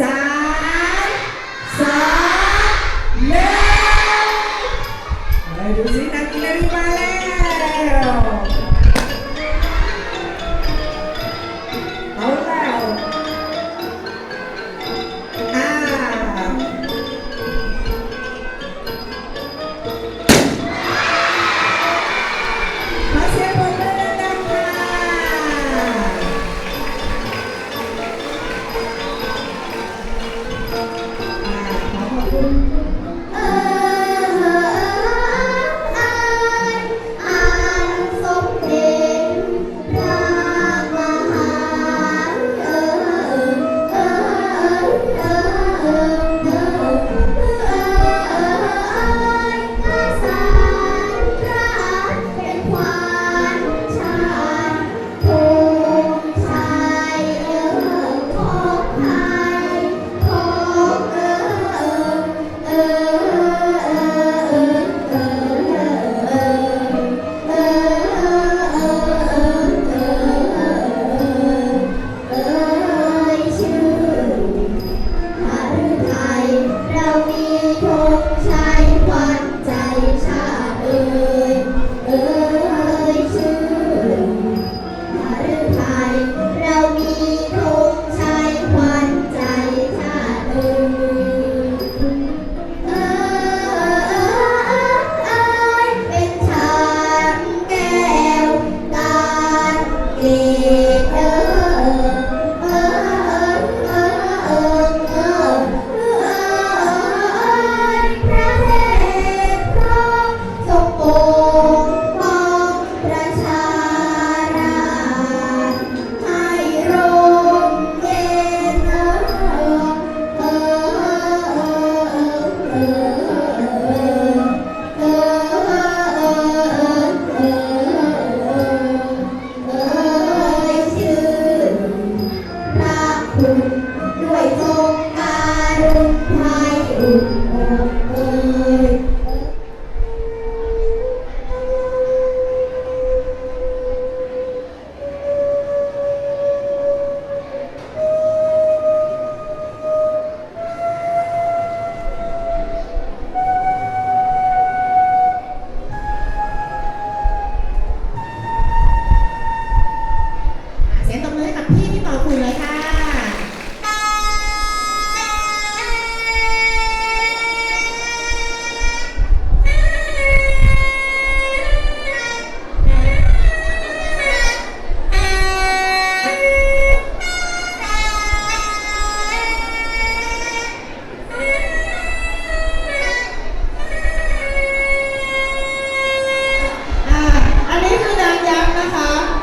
สาม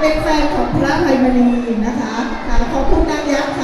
เป็นแฟนของพระไพมณีนะคะขอบคุณนางยักษ์